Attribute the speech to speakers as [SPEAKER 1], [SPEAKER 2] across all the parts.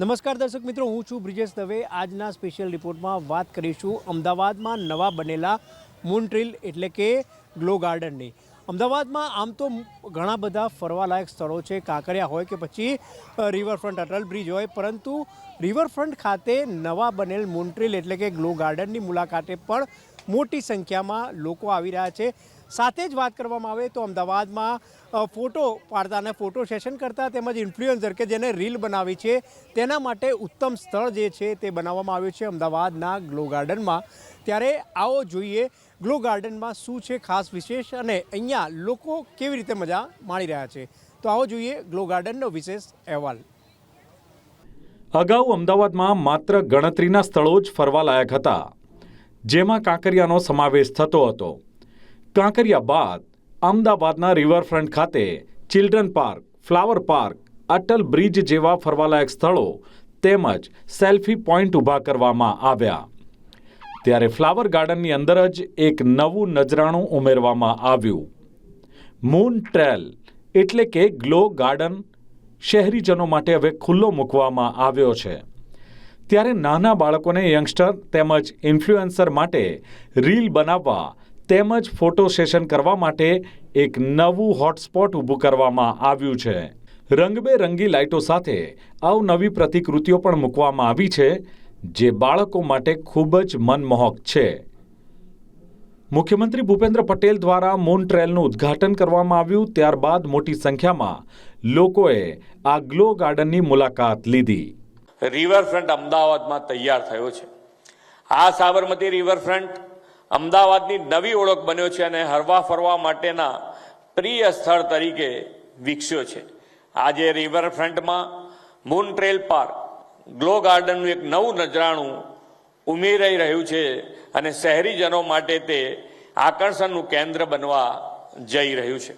[SPEAKER 1] નમસ્કાર દર્શક મિત્રો, હું છું બ્રિજેશ દવે. આજના સ્પેશિયલ રિપોર્ટમાં વાત કરીશું અમદાવાદમાં નવા બનેલા મૂનટ્રીલ એટલે કે ગ્લો ગાર્ડનની અમદાવાદમાં આમ તો ઘણા બધા ફરવાલાયક સ્થળો છે, કાંકરિયા હોય કે પછી રિવરફ્રન્ટ અટલ બ્રિજ હોય. પરંતુ રિવરફ્રન્ટ ખાતે નવા બનેલ મૂનટ્રીલ એટલે કે ગ્લો ગાર્ડનની મુલાકાતે પણ મોટી સંખ્યામાં લોકો આવી રહ્યા છે. સાથે જ વાત કરવામાં આવે તો અમદાવાદમાં ફોટો પાડતા અને ફોટો સેશન કરતા તેમજ ઇન્ફ્લુએન્સર કે જેને રીલ બનાવી છે, તેના માટે ઉત્તમ સ્થળ જે છે તે બનાવવામાં આવ્યું છે અમદાવાદના ગ્લો ગાર્ડનમાં. ત્યારે આવો જોઈએ, ગ્લો ગાર્ડનમાં શું છે ખાસ વિશેષ અને અહીંયા લોકો કેવી રીતે મજા માણી રહ્યા છે. તો આવો જોઈએ ગ્લો ગાર્ડનનો વિશેષ અહેવાલ.
[SPEAKER 2] અગાઉ અમદાવાદમાં માત્ર ગણતરીના સ્થળો જ ફરવાલાયક હતા, જેમાં કાંકરિયાનો સમાવેશ થતો હતો. કાંકરિયા બાદ અમદાવાદના રિવરફ્રન્ટ ખાતે children park, flower park, Atal bridge જેવા ફરવાલાયક સ્થળો તેમજ સેલ્ફી પોઈન્ટ ઊભા કરવામાં આવ્યા. ત્યારે ફ્લાવર ગાર્ડનની અંદર જ એક નવું નજરાણું ઉમેરવામાં આવ્યું. મૂન ટ્રેલ એટલે કે ગ્લો ગાર્ડન શહેરીજનો માટે હવે ખુલ્લો મૂકવામાં આવ્યો છે. ત્યારે નાના બાળકોને યંગસ્ટર તેમજ ઇન્ફ્લુએન્સર માટે રીલ બનાવવા તેમજ ફોટો સેશન કરવા માટે એક નવું હોટસ્પોટ ઊભું કરવામાં આવ્યું છે. રંગબેરંગી લાઇટો સાથે અવનવી પ્રતિકૃતિઓ પણ મૂકવામાં આવી છે, જે બાળકો માટે ખૂબ જ મનમોહક છે. મુખ્યમંત્રી ભૂપેન્દ્ર પટેલ દ્વારા મૂન ટ્રેલનું ઉદ્ઘાટન કરવામાં આવ્યું, ત્યારબાદ મોટી સંખ્યામાં લોકોએ આ ગ્લો ગાર્ડનની મુલાકાત લીધી.
[SPEAKER 3] રિવરફ્રન્ટ અમદાવાદમાં તૈયાર થયો છે. આ સાબરમતી રિવરફ્રન્ટ અમદાવાદની નવી ઓળખ બન્યો છે અને હરવા ફરવા માટેના પ્રિય સ્થળ તરીકે વિકસ્યો છે. આજે રિવરફ્રન્ટમાં મૂન ટ્રેલ પાર્ક ગ્લો ગાર્ડનનું એક નવું નજરાણું ઉમેરાઈ રહ્યું છે અને શહેરીજનો માટે તે આકર્ષણનું કેન્દ્ર બનવા જઈ રહ્યું છે.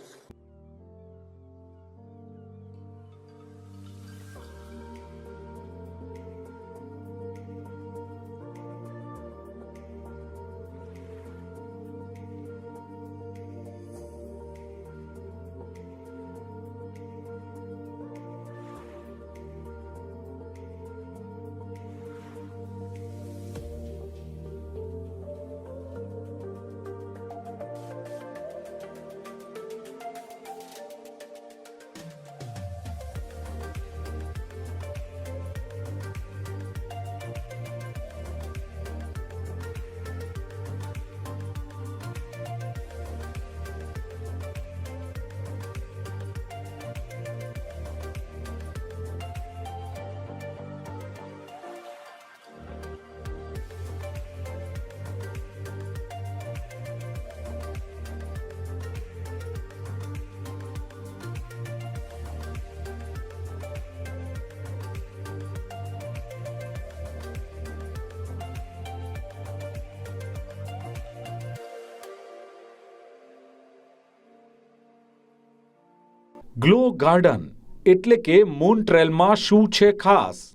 [SPEAKER 2] ગ્લો ગાર્ડન એટલે કે મૂન ટ્રેલમાં શું છે ખાસ?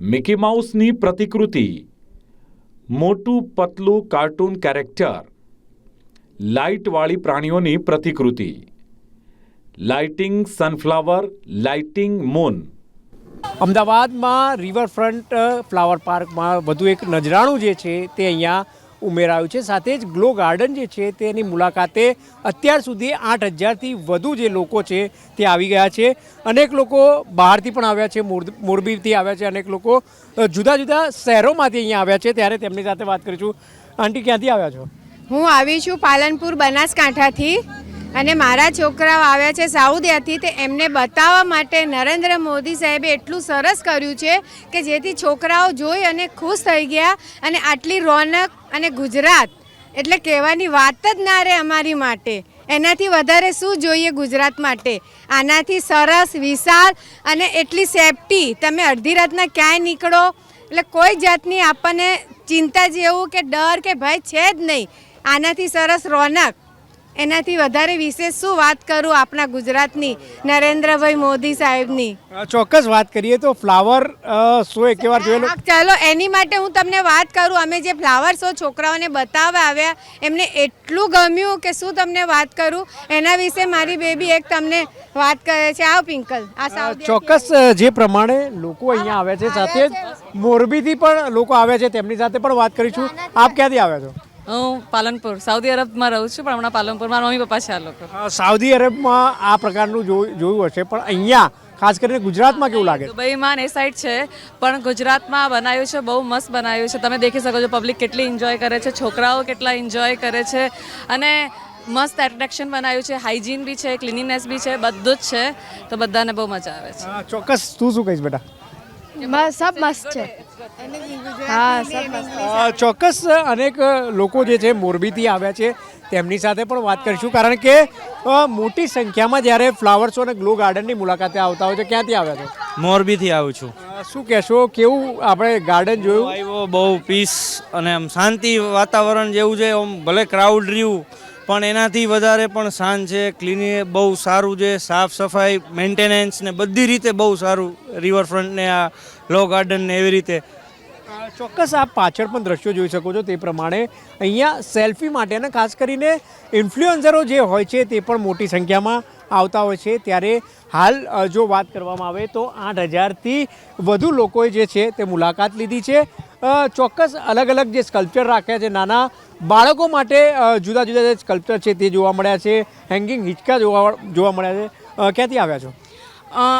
[SPEAKER 2] મિકી માઉસની પ્રતિકૃતિ. મોટું, પતલું કાર્ટૂન કેરેક્ટર. લાઇટવાળી પ્રાણીઓની પ્રતિકૃતિ. Lighting sunflower, lighting moon.
[SPEAKER 1] અમદાવાદમાં રિવરફ્રન્ટ ફ્લાવર પાર્કમાં વધુ એક નજરાણું જે છે તે અહીંયા ઉમેરાયું છે. સાથે જ ગ્લો ગાર્ડન જે છે તેની મુલાકાતે અત્યાર સુધી આઠ હજારથી વધુ જે લોકો છે તે આવી ગયા છે. અનેક લોકો બહારથી પણ આવ્યા છે મોર- મોરબીથી આવ્યા છે. અનેક લોકો જુદા જુદા શહેરોમાંથી અહીંયા આવ્યા છે. ત્યારે તેમની સાથે વાત કરીશું. આંટી, ક્યાંથી આવ્યા છો?
[SPEAKER 4] હું આવી છું પાલનપુર બનાસકાંઠાથી. અને મારા છોકરાઓ આવ્યા છે સાઉદિયાથી તે એમને બતાવવા માટે નરેન્દ્ર મોદી સાહેબે એટલું સરસ કર્યું છે કે જેથી છોકરાઓ જોઈ અને ખુશ થઈ ગયા અને આટલી રોનક અને ગુજરાત, એટલે કહેવાની વાત જ ના રહે અમારી માટે. એનાથી વધારે શું જોઈએ ગુજરાત માટે? આનાથી સરસ, વિશાળ અને એટલી સેફટી તમે અડધી રાતના ક્યાંય નીકળો? એટલે કોઈ જાતની આપણને ચિંતા જેવું કે ડર કે ભય છે જ નહીં. આનાથી સરસ રોનક. એનાથી વધારે વિશેષ શું વાત કરું આપણા ગુજરાતની? નરેન્દ્રભાઈ મોદી સાહેબની.
[SPEAKER 1] ચોક્કસ વાત કરીએ તો ફ્લાવર શો એક વાર જોયેલો
[SPEAKER 4] ચાલો એની માટે હું તમને વાત કરું. અમે જે ફ્લાવર શો છોકરાઓને બતાવવા આવ્યા એમને એટલું ગમ્યું કે શું તમને વાત કરું? એના વિશે મારી બેબી એક તમને વાત કરે છે. આવ પિંકલ. આ
[SPEAKER 1] ચોક્કસ જે પ્રમાણે લોકો અહીંયા આવ્યા છે સાથે જ મોરબીથી પણ લોકો આવ્યા છે તેમની સાથે પણ વાત કરીશું. આપ ક્યાંથી આવ્યા છો?
[SPEAKER 5] હું પાલનપુર સાઉદી અરબમાં રહું છું પણ હમણાં પાલનપુર મારા મમ્મી પપ્પા છે આ લોકો.
[SPEAKER 1] સાઉદી અરબમાં આ પ્રકારનું જોયું હશે પણ અહીંયા ખાસ કરીને ગુજરાતમાં કેવું લાગે?
[SPEAKER 5] દુબઈમાં એ સાઈડ છે પણ ગુજરાતમાં બનાવ્યું છે બહુ મસ્ત બનાવ્યું છે. તમે દેખી શકો છો પબ્લિક કેટલી એન્જોય કરે છે છોકરાઓ કેટલા એન્જોય કરે છે અને મસ્ત એટ્રેક્શન બનાવ્યું છે. હાઇજીન બી છે ક્લિનિનેસ બી છે બધું જ છે તો બધાને બહુ મજા આવે છે.
[SPEAKER 1] ચોક્કસ. તું શું કહીશ બેટા?
[SPEAKER 6] સબ મસ્ત છે. હા સબ મસ્ત.
[SPEAKER 1] ચોક્કસ અનેક લોકો જે છે મોરબીથી આવ્યા છે તેમની સાથે પણ વાત કરીશું કારણ કે મોટી સંખ્યામાં જ્યારે ફ્લાવર શો અને ગ્લો ગાર્ડનની મુલાકાતે આવતા હોય છે ક્યાંથી આવ્યા છો?
[SPEAKER 7] મોરબીથી આવું છું.
[SPEAKER 1] શું કહેશો કેવું આપણે ગાર્ડન જોયું?
[SPEAKER 7] આવ્યો બહુ પીસ અને આમ શાંતિ વાતાવરણ જેવું છે આમ ભલે ક્રાઉડ રહ્યું પણ એનાથી વધારે પણ શાંત છે ક્લીની બહુ સારું છે, સાફ સફાઈ મેન્ટેનન્સ ને બધી રીતે બહુ સારું રિવરફ્રન્ટ ને આ લો ગાર્ડન ને એવી રીતે.
[SPEAKER 1] ચોક્કસ આપ પાછળ પણ દ્રશ્યો જોઈ શકો છો તે પ્રમાણે. અહીંયા સેલ્ફી માટે અને ખાસ કરીને ઇન્ફ્લુએન્સરો જે હોય છે તે પણ મોટી સંખ્યામાં આવતા હોય છે. ત્યારે હાલ જો વાત કરવામાં આવે તો આઠ હજારથી વધુ લોકોએ જે છે તે મુલાકાત લીધી છે. ચોક્કસ અલગ અલગ જે સ્કલ્પચર રાખ્યા છે નાના બાળકો માટે જુદા જુદા જે સ્કલ્પચર છે તે જોવા મળ્યા છે હેંગિંગ હિંચકા જોવા જોવા મળ્યા છે. ક્યાંથી આવ્યા છો?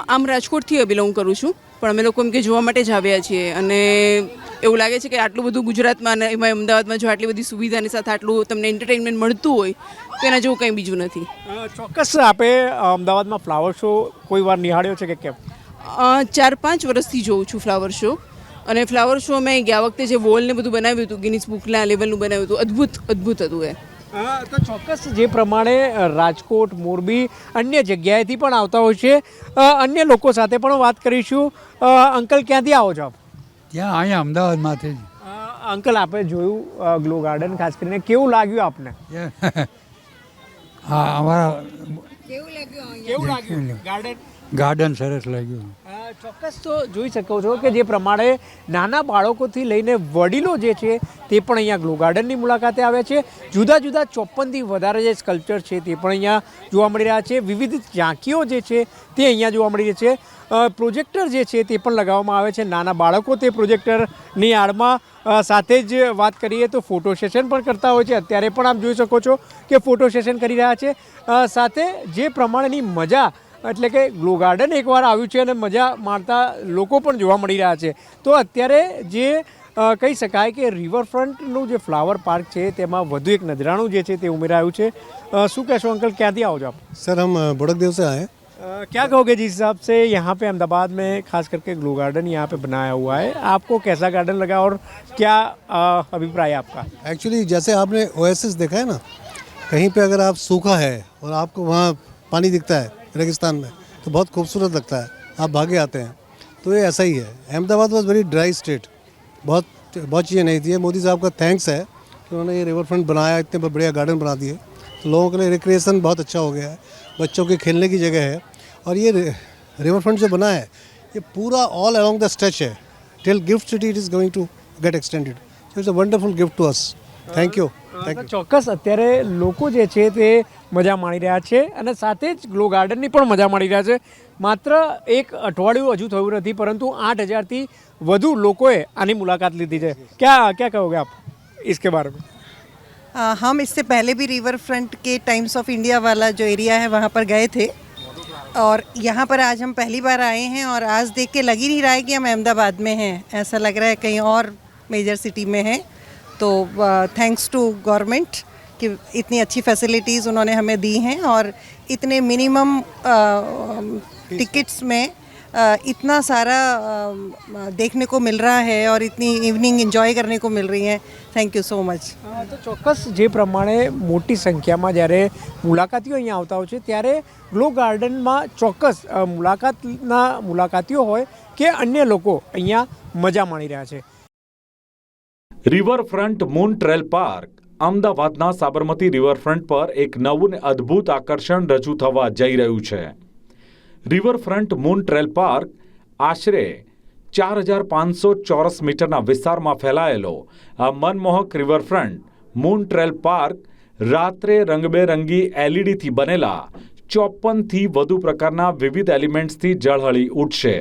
[SPEAKER 8] આમ રાજકોટથી બિલોંગ કરું છું પણ અમે લોકો એમ કે જોવા માટે જ આવ્યા છીએ. અને એવું લાગે છે કે આટલું બધું ગુજરાતમાં અને એમાં અમદાવાદમાં જો આટલી બધી સુવિધાની સાથે આટલું તમને એન્ટરટેનમેન્ટ મળતું હોય તો એના જેવું કંઈ બીજું નથી.
[SPEAKER 1] ચોક્કસ આપે અમદાવાદમાં ફ્લાવર શો કોઈ વાર નિહાળ્યો છે કે કેમ?
[SPEAKER 8] ચાર પાંચ વર્ષથી જોઉં છું ફ્લાવર શો અને ફ્લાવર શો મેં ગયા વખતે જે વોલ ને બધું બનાવ્યું હતું ગિનિસ બુકના લેવલનું બનાવ્યું હતું અદ્ભુત અદ્ભુત હતું એ.
[SPEAKER 1] તો ચોક્કસ જે પ્રમાણે રાજકોટ મોરબી અન્ય જગ્યાએથી પણ આવતા હોય છે. અન્ય લોકો સાથે પણ વાત કરીશું. અંકલ ક્યાંથી આવો છો આપ?
[SPEAKER 9] ત્યાં અહીંયા અમદાવાદમાંથી જ.
[SPEAKER 1] અંકલ આપણે જોયું ગ્લો ગાર્ડન ખાસ કરીને. કેવું લાગ્યું આપને?
[SPEAKER 9] હા અમારા
[SPEAKER 1] કેવું લાગ્યું ગાર્ડન?
[SPEAKER 9] ગાર્ડન સરસ લાગ્યું.
[SPEAKER 1] ચોક્કસ તો જોઈ શકો છો કે જે પ્રમાણે નાના બાળકોથી લઈને વડીલો જે છે તે પણ અહીંયા ગ્લો ગાર્ડનની મુલાકાતે આવે છે. જુદા જુદા ચોપનથી વધારે જે સ્કલ્પચર છે તે પણ અહીંયા જોવા મળી રહ્યા છે. વિવિધ ઝાંકીઓ જે છે તે અહીંયા જોવા મળી રહી છે. પ્રોજેક્ટર જે છે તે પણ લગાવવામાં આવે છે. નાના બાળકો તે પ્રોજેક્ટરની આડમાં સાથે જ વાત કરીએ તો ફોટો સેશન પણ કરતા હોય છે. અત્યારે પણ આપ જોઈ શકો છો કે ફોટો સેશન કરી રહ્યા છે. સાથે જે પ્રમાણેની મજા એટલે કે ગ્લો ગાર્ડન એકવાર આવ્યું છે અને મજા માણતા લોકો પણ જોવા મળી રહ્યા છે તો અત્યારે જે અ, કહી શકાય કે રિવરફ્રન્ટનું જે ફ્લાવર પાર્ક છે તેમાં વધુ એક નજરાણું જે છે તે ઉમેરાયું છે અ, શું કહેશો અંકલ ક્યાંથી આવો છો આપ
[SPEAKER 10] सर हम बुड़कदेव से आए हैं
[SPEAKER 1] अ, क्या कहोगे जिस हिसाब से यहाँ पे अहमदाबाद में खास करके ग्लो गार्डन यहाँ पे बनाया हुआ है आपको कैसा गार्डन लगा और क्या अ, अभिप्राय है आपका
[SPEAKER 10] एक्चुअली जैसे आपने ओएसिस देखा है ना कहीं पे अगर आप सूखा है और आपको वहाँ पानी दिखता है रेगिस्तान में तो बहुत खूबसूरत लगता है। आप भागे आते हैं। तो ये ऐसा ही है। Ahmedabad was very dry state बहुत बहुत चीज़ें नहीं थी। मोदी साहब का थैंक्स है कि उन्होंने ये रिवर फ्रंट बनाया, इतने बढ़िया गार्डन बना दिए। तो लोगों के लिए रिक्रिएशन बहुत अच्छा हो गया है। बच्चों के खेलने की जगह है। और ये रिवर फ्रंट जो बना है, ये पूरा ऑल अलॉन्ग द स्ट्रेच है। Till gift city it is going to get extended so it's a wonderful gift to us thank you thank you
[SPEAKER 1] ચોક્કસ અત્યારે લોકો જે છે તે મજા માણી રહ્યા છે અને સાથે જ ગ્લો ગાર્ડનની પણ મજા માણી રહ્યા છે માત્ર એક અઠવાડિયું હજુ થયું નથી પરંતુ આઠ હજારથી વધુ લોકોએ આની મુલાકાત લીધી છે ક્યાં ક્યાં કહોગે આપ इसके बारे में
[SPEAKER 11] आ, हम इससे पहले भी रिवर फ्रंट के टाइम्स ऑफ इंडिया वाला जो एरिया है वहाँ पर गए थे और यहाँ पर आज हम पहली बार आए हैं और आज देख के लग ही नहीं रहा है कि हम अहमदाबाद में हैं ऐसा लग रहा है कहीं और मेजर सिटी में हैं तो थैंक्स टू गवर्नमेंट कि इतनी अच्छी फैसिलिटीज़ उन्होंने हमें दी हैं और इतने मिनिमम टिकट्स में अ, इतना सारा अ, देखने को मिल रहा है और इतनी इवनिंग एंजॉय करने को मिल रही है थैंक यू सो मच
[SPEAKER 1] હા, તો ચોક્કસ જે પ્રમાણે મોટી સંખ્યામાં જ્યારે મુલાકાતીઓ અહીંયા આવતા હોય છે ત્યારે ગ્લો ગાર્ડનમાં ચોક્કસ અ, મુલાકાતના મુલાકાતીઓ હોય કે અન્ય લોકો અહીંયા મજા માણી રહ્યા છે
[SPEAKER 2] રિવરફ્રન્ટ મૂન ટ્રેલ પાર્ક, અમદાવાદના સાબરમતી રિવરફ્રન્ટ પર એક નવું ને અદ્ભુત આકર્ષણ રજૂ થવા જઈ રહ્યું છે. રિવરફ્રન્ટ મૂન ટ્રેલ પાર્ક આશરે ચાર હજાર પાંચસો ચોરસ મીટરના વિસ્તારમાં ફેલાયેલો. આ મનમોહક રિવરફ્રન્ટ મૂન ટ્રેલ પાર્ક રાત્રે રંગબેરંગી એલઈડીથી બનેલા ચોપનથી વધુ પ્રકારના વિવિધ એલિમેન્ટ્સથી ઝળહળી ઉઠશે.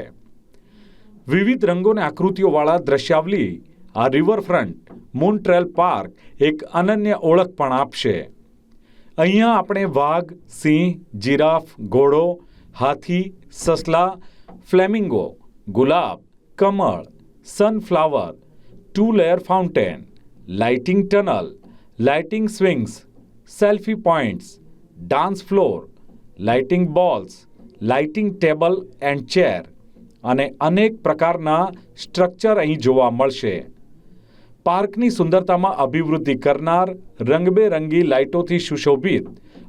[SPEAKER 2] વિવિધ રંગોને આકૃતિઓવાળા દ્રશ્યાવલી આ રિવરફ્રન્ટ મૂનટ્રેલ પાર્ક એક અનન્ય ઓળખ પણ આપશે. અહીંયા આપણે વાઘ, સિંહ, જીરાફ, ઘોડો, હાથી, સસલા, ફ્લેમિંગો, ગુલાબ, કમળ sunflower two layer fountain lighting tunnel lighting swings selfie points dance floor lighting balls lighting table and chair અને અનેક પ્રકારના સ્ટ્રક્ચર અહીં જોવા મળશે. પાર્કની સુંદરતામાં અભિવૃદ્ધિ કરનાર રંગબેરંગી લાઇટોથી સુશોભિત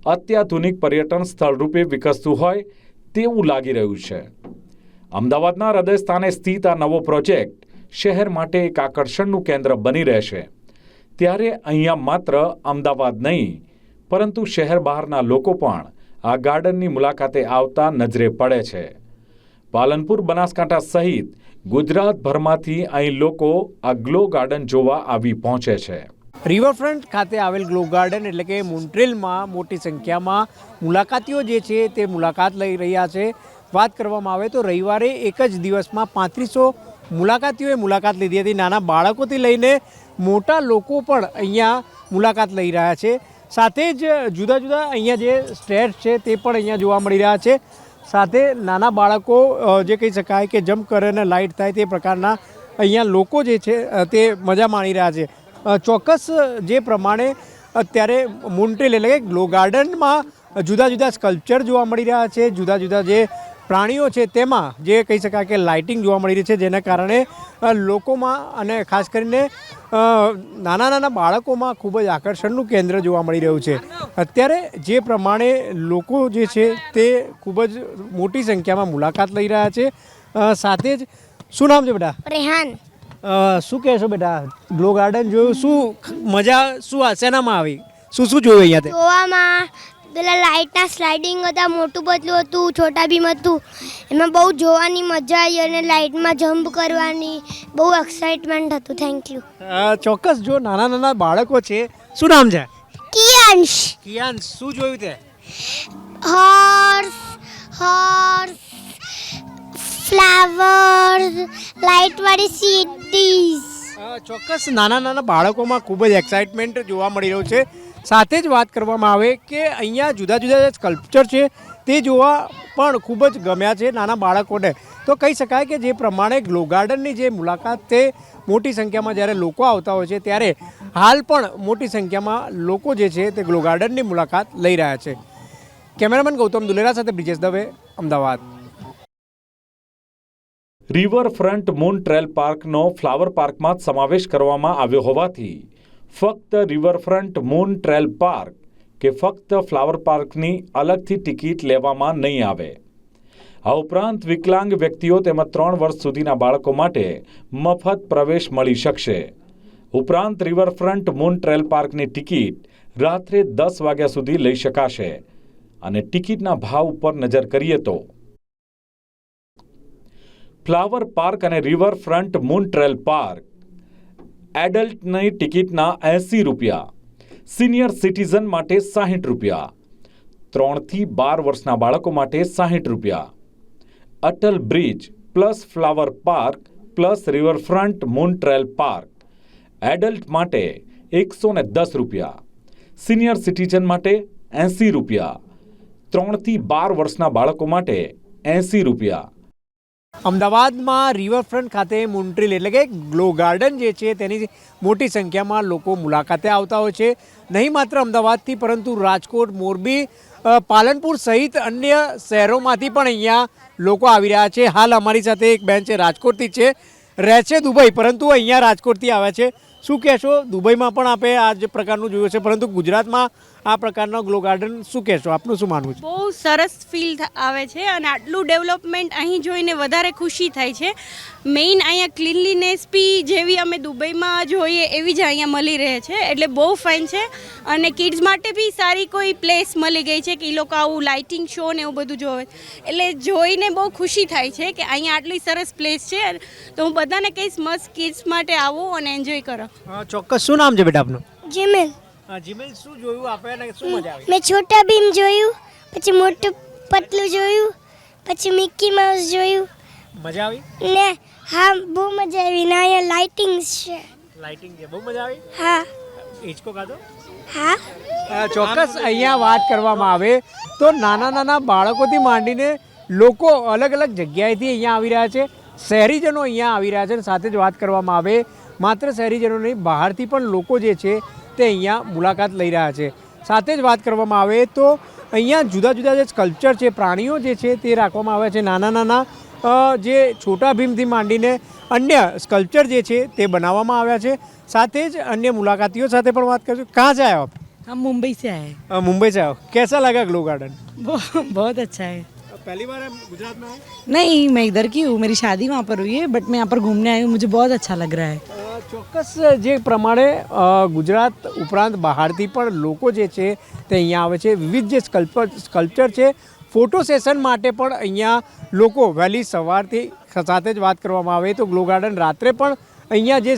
[SPEAKER 2] અત્યાધુનિક પર્યટન સ્થળ રૂપે વિકસતું હોય તેવું લાગી રહ્યું છે. અમદાવાદના હૃદય સ્થાને સ્થિત આ નવો પ્રોજેક્ટ શહેર માટે એક આકર્ષણનું કેન્દ્ર બની રહેશે. ત્યારે અહીંયા માત્ર અમદાવાદ નહીં, પરંતુ શહેર બહારના લોકો પણ આ ગાર્ડનની મુલાકાતે આવતા નજરે પડે છે. પાલનપુર બનાસકાંઠા સહિત ગુજરાતભરમાંથી અહીં લોકો આ ગ્લો ગાર્ડન જોવા આવી પહોંચે છે.
[SPEAKER 1] રિવરફ્રન્ટ ખાતે આવેલ ગ્લો ગાર્ડન એટલે કે મોન્ટ્રેલમાં મોટી સંખ્યામાં મુલાકાતીઓ જે છે તે મુલાકાત લઈ રહ્યા છે. વાત કરવામાં આવે તો રવિવારે એક જ દિવસમાં પાંત્રીસો મુલાકાતીઓએ મુલાકાત લીધી હતી. નાના બાળકોથી લઈને મોટા લોકો પણ અહીંયા મુલાકાત લઈ રહ્યા છે. સાથે જ જુદા જુદા અહીંયા જે સ્ટેટ્સ છે તે પણ અહીંયા જોવા મળી રહ્યા છે. સાથે નાના બાળકો જે કહી શકાય કે જમ્પ કરે અને લાઇટ થાય તે પ્રકારના અહીંયા લોકો જે છે તે મજા માણી રહ્યા છે. ચોક્કસ જે પ્રમાણે અત્યારે મોન્ટ્રેલ એટલે કે ગ્લો ગાર્ડનમાં જુદા જુદા સ્કલ્પચર જોવા મળી રહ્યા છે, જુદા જુદા જે પ્રાણીઓ છે તેમાં જે કહી શકાય કે લાઇટિંગ જોવા મળી રહી છે જેના કારણે લોકોમાં અને ખાસ કરીને નાના નાના બાળકોમાં ખૂબ જ આકર્ષણનું કેન્દ્ર જોવા મળી રહ્યું છે. અત્યારે જે પ્રમાણે લોકો જે છે તે ખૂબ જ મોટી સંખ્યામાં મુલાકાત લઈ રહ્યા છે. સાથે જ શું નામ છે બેટા?
[SPEAKER 6] રેહાન.
[SPEAKER 1] શું કહેશો બેટા? ગ્લો ગાર્ડન જોયું શું મજા શું આ શેનામાં આવી? શું શું જોયું અહીંયા
[SPEAKER 6] જોવામાં પેલા લાઇટના સ્લાઇડિંગ હતા મોટું પતલું હતું છોટા ભીમ હતું. એમાં બહુ જોવાની મજા આવી અને લાઇટમાં જમ્પ કરવાની બહુ એક્સાઇટમેન્ટ હતું. થેન્ક યુ
[SPEAKER 1] ચોક્કસ જો નાના નાના બાળકો છે શું નામ છે?
[SPEAKER 6] કિયાંશ.
[SPEAKER 1] કિયાંશ શું જોયું તે?
[SPEAKER 6] હોર્સ હોર્સ ફ્લાવર્સ લાઇટવાળી સીડીઝ
[SPEAKER 1] ચોક્કસ નાના નાના બાળકોમાં ખૂબ જ એક્સાઇટમેન્ટ જોવા મળી રહ્યું છે. સાથે જ વાત કરવામાં આવે કે અહીંયા જુદા જુદા જે સ્કલ્પચર છે તે જોવા પણ ખૂબ જ ગમ્યા છે નાના બાળકોને. તો કહી શકાય કે જે પ્રમાણે ગ્લો ગાર્ડનની જે મુલાકાત તે મોટી સંખ્યામાં જ્યારે લોકો આવતા હોય છે ત્યારે હાલ પણ મોટી સંખ્યામાં લોકો જે છે તે ગ્લો ગાર્ડનની મુલાકાત લઈ રહ્યા છે. કેમેરામેન ગૌતમ દુલેરા સાથે Brijesh Dave, Ahmedabad.
[SPEAKER 2] Riverfront moon trail પાર્કનો flower પાર્કમાં સમાવેશ કરવામાં આવ્યો હોવાથી ફક્ત રિવરફ્રન્ટ મૂન ટ્રેલ પાર્ક કે ફક્ત ફ્લાવર પાર્કની અલગથી ટિકિટ લેવામાં નહીં આવે. આ ઉપરાંત વિકલાંગ વ્યક્તિઓ તેમજ ત્રણ વર્ષ સુધીના બાળકો માટે મફત પ્રવેશ મળી શકશે. ઉપરાંત રિવરફ્રન્ટ મૂન ટ્રેલ પાર્કની ટિકિટ રાત્રે દસ વાગ્યા સુધી લઈ શકાશે અને ટિકિટના ભાવ ઉપર નજર કરીએ તો ફ્લાવર પાર્ક અને રિવરફ્રન્ટ મૂન ટ્રેલ પાર્ક એડલ્ટની ટિકિટના એંસી રૂપિયા, સિનિયર સિટીઝન માટે સાહીઠ રૂપિયા ત્રણથી બાર વર્ષના બાળકો માટે સાહીઠ રૂપિયા. Atal bridge plus flower park plus riverfront moon trail park, adult માટે એકસો ને દસ રૂપિયા, સિનિયર સિટીઝન માટે એંસી રૂપિયા ત્રણથી બાર વર્ષના બાળકો માટે એંસી રૂપિયા.
[SPEAKER 1] અમદાવાદમાં રિવરફ્રન્ટ ખાતે મોન્ટ્રીલ એટલે કે ગ્લો ગાર્ડન જે છે, તેની મોટી સંખ્યામાં લોકો મુલાકાતે આવતા હોય છે. નહીં માત્ર અમદાવાદથી, પરંતુ રાજકોટ, મોરબી પાલનપુર સહિત અન્ય શહેરોમાંથી પણ અહીંયા લોકો આવી રહ્યા છે. હાલ અમારી સાથે એક બેન છે, રાજકોટથી છે. રહે છે દુબઈ, પરંતુ અહીંયા રાજકોટથી આવે છે. શું કહેશો? દુબઈમાં પણ આપે આ જ પ્રકારનું જોયું છે પરંતુ ગુજરાતમાં આ પ્રકારનો ગ્લો ગાર્ડન શું કહેશો? આપનું શું માનવું છે?
[SPEAKER 12] બહુ સરસ ફીલ આવે છે અને આટલું ડેવલપમેન્ટ અહીં જોઈને વધારે ખુશી થાય છે. મેઇન અહીંયા ક્લીનલીનેસ બી જેવી અમે દુબઈમાં જોઈએ એવી જ અહીંયા મળી રહે છે. એટલે બહુ ફાઇન છે. અને કિડ્સ માટે બી સારી કોઈ પ્લેસ મળી ગઈ છે કે એ લોકો આવું લાઇટિંગ શો ને એવું બધું જોવે. એટલે જોઈને બહુ ખુશી થાય છે કે અહીંયા આટલી સરસ પ્લેસ છે. તો હું બધાને કહીશ મસ્ત કિડ્સ માટે આવો અને એન્જોય કરો.
[SPEAKER 1] ચોક્કસ. શું નામ છે બેટા આપનું?
[SPEAKER 6] જીમેલ.
[SPEAKER 1] જીમેલ શું જોયું? આપે અને શું મજા આવી?
[SPEAKER 6] મેં છોટા ભીમ જોયું પછી મોટું પતલું જોયું પછી મિકી માઉસ જોયું.
[SPEAKER 1] મજા આવી?
[SPEAKER 6] ને હા બહુ મજા આવી. ના અહીંયા લાઇટિંગ છે.
[SPEAKER 1] લાઇટિંગ છે. બહુ મજા આવી?
[SPEAKER 6] હા.
[SPEAKER 1] હિંચકો ખાધો?
[SPEAKER 6] હા.
[SPEAKER 1] ચોક્કસ અહીંયા વાત કરવામાં આવે તો નાના નાના બાળકોથી માંડીને લોકો અલગ અલગ જગ્યાએથી અહીંયા આવી રહ્યા છે. શહેરીજનો અહીંયા આવી રહ્યા છે અને સાથે જ વાત કરવામાં આવે. માત્ર શહેરીજનો નહીં બહારથી પણ લોકો જે છે તે અહીંયા મુલાકાત લઈ રહ્યા છે સાથે જ વાત કરવામાં આવે તો અહીંયા જુદા જુદા જે સ્કલ્પચર છે પ્રાણીઓ જે છે તે રાખવામાં આવ્યા છે નાના નાના અ, જે છોટા ભીમથી માંડીને અન્ય સ્કલ્પચર જે છે તે બનાવવામાં આવ્યા છે સાથે જ અન્ય મુલાકાતીઓ સાથે પણ વાત કરશું ક્યાં જાય આપ
[SPEAKER 13] हम मुंबई से आए
[SPEAKER 1] अ, मुंबई से आओ कैसा लगा ग्लो गार्डन
[SPEAKER 13] हैं बहुत अच्छा है
[SPEAKER 1] पहली बार हम गुजरात में आए
[SPEAKER 13] नहीं मैं इधर की हूँ मेरी शादी वहाँ पर हुई है बट मैं यहाँ पर घूमने आई हूँ मुझे बहुत अच्छा लग रहा है
[SPEAKER 1] અ, ચોક્કસ જે પ્રમાણે ગુજરાત ઉપરાંત બહારથી પણ લોકો જે છે તે અહીંયા આવે છે. વિવિધ જે સ્કલ્પર સ્કલ્પચર છે, ફોટો સેશન માટે પણ અહીંયા લોકો વહેલી સવારથી સાથે જ વાત કરવામાં આવે. તો ગ્લો ગાર્ડન રાત્રે પણ અહીંયા જે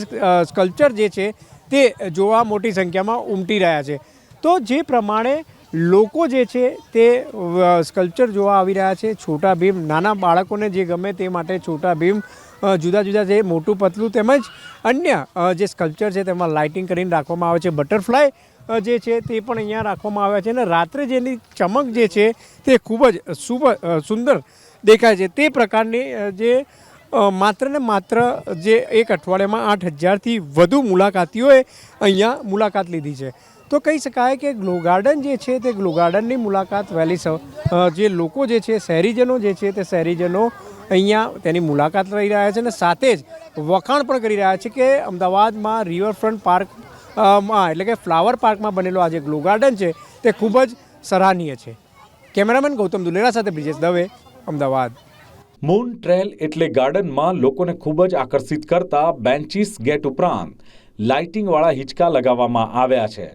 [SPEAKER 1] સ્કલ્પચર જે છે તે જોવા મોટી સંખ્યામાં ઉમટી રહ્યા છે. તો જે પ્રમાણે લોકો જે છે તે સ્કલ્પચર જોવા આવી રહ્યા છે. છોટા ભીમ, નાના બાળકોને જે ગમે તે માટે છોટા ભીમ જુદા જુદા જે મોટું પતલું તેમજ અન્ય જે સ્કલ્પચર છે તેમાં લાઇટિંગ કરીને રાખવામાં આવે છે. બટરફ્લાય જે છે તે પણ અહીંયા રાખવામાં આવ્યા છે અને રાત્રે જેની ચમક જે છે તે ખૂબ જ સુંદર દેખાય છે. તે પ્રકારની જે માત્ર ને માત્ર જે એક અઠવાડિયામાં આઠ હજારથી વધુ મુલાકાતીઓએ અહીંયા મુલાકાત લીધી છે. તો કહી શકાય કે ગ્લો ગાર્ડન જે છે તે ગ્લો ગાર્ડનની મુલાકાત વહેલી જે લોકો જે છે, શહેરીજનો જે છે તે શહેરીજનો અહીંયા તેની મુલાકાત લઈ રહ્યા છે અને સાથે જ વખાણ પણ કરી રહ્યા છે કે અમદાવાદમાં રિવરફ્રન્ટ પાર્કમાં એટલે કે ફ્લાવર પાર્કમાં બનેલો આ જે ગ્લો ગાર્ડન છે તે ખૂબ જ સરાહનીય છે. કેમેરામેન ગૌતમ દુલેરા સાથે બ્રિજેશ દવે, અમદાવાદ.
[SPEAKER 2] મૂન ટ્રેલ એટલે ગાર્ડનમાં લોકોને ખૂબ જ આકર્ષિત કરતા બેન્ચીસ ગેટ ઉપરાંત લાઇટિંગવાળા હિંચકા લગાવવામાં આવ્યા છે,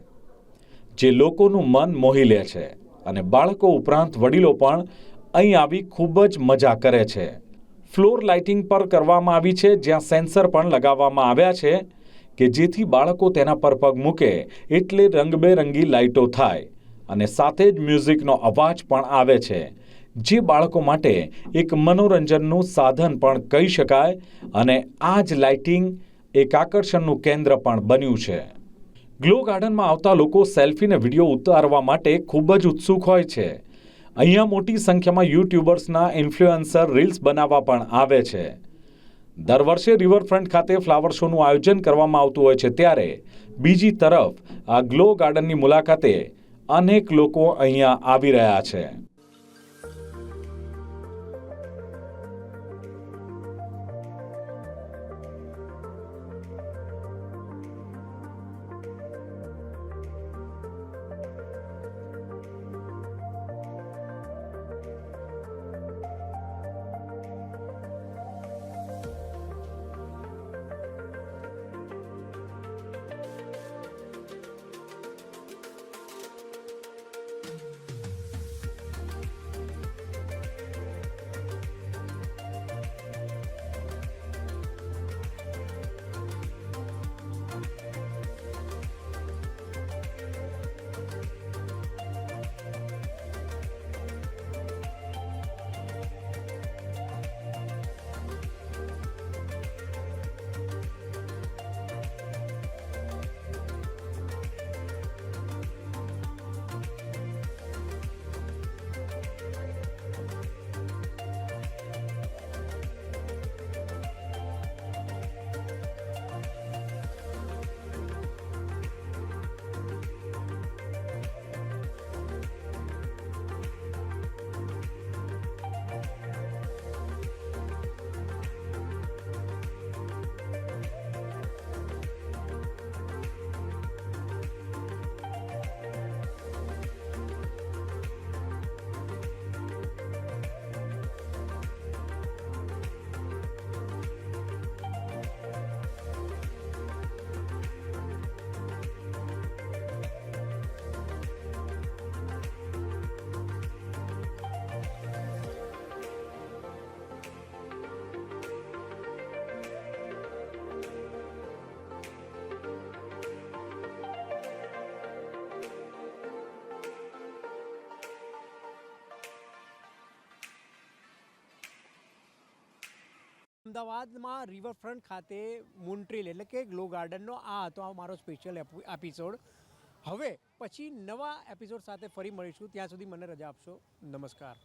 [SPEAKER 2] જે લોકોનું મન મોહી લે છે અને બાળકો ઉપરાંત વડીલો પણ અહીં આવી ખૂબ જ મજા કરે છે. ફ્લોર લાઇટિંગ પર કરવામાં આવી છે, જ્યાં સેન્સર પણ લગાવવામાં આવ્યા છે કે જેથી બાળકો તેના પર પગ મૂકે એટલે રંગબેરંગી લાઇટો થાય. અને સાથે જ મ્યુઝિકનો અવાજ પણ આવે છે, જે બાળકો માટે એક મનોરંજનનું સાધન પણ કહી શકાય અને આ જ લાઇટિંગ એક આકર્ષણનું કેન્દ્ર પણ બન્યું છે. ગ્લો ગાર્ડનમાં આવતા લોકો સેલ્ફીને વીડિયો ઉતારવા માટે ખૂબ જ ઉત્સુક હોય છે. અહીંયા મોટી સંખ્યામાં યુટ્યુબર્સના ઇન્ફ્લુએન્સર રીલ્સ બનાવવા પણ આવે છે. દર વર્ષે રિવરફ્રન્ટ ખાતે ફ્લાવર શોનું આયોજન કરવામાં આવતું હોય છે ત્યારે બીજી તરફ આ ગ્લો ગાર્ડનની મુલાકાતે અનેક લોકો અહીંયા આવી રહ્યા છે.
[SPEAKER 1] અમદાવાદમાં રિવરફ્રન્ટ ખાતે મુન્ટ્રીલ એટલે કે ગ્લો ગાર્ડનનો આ હતો, આ મારો સ્પેશિયલ એપિસોડ. હવે પછી નવા એપિસોડ સાથે ફરી મળીશું. ત્યાં સુધી મને રજા આપશો. નમસ્કાર.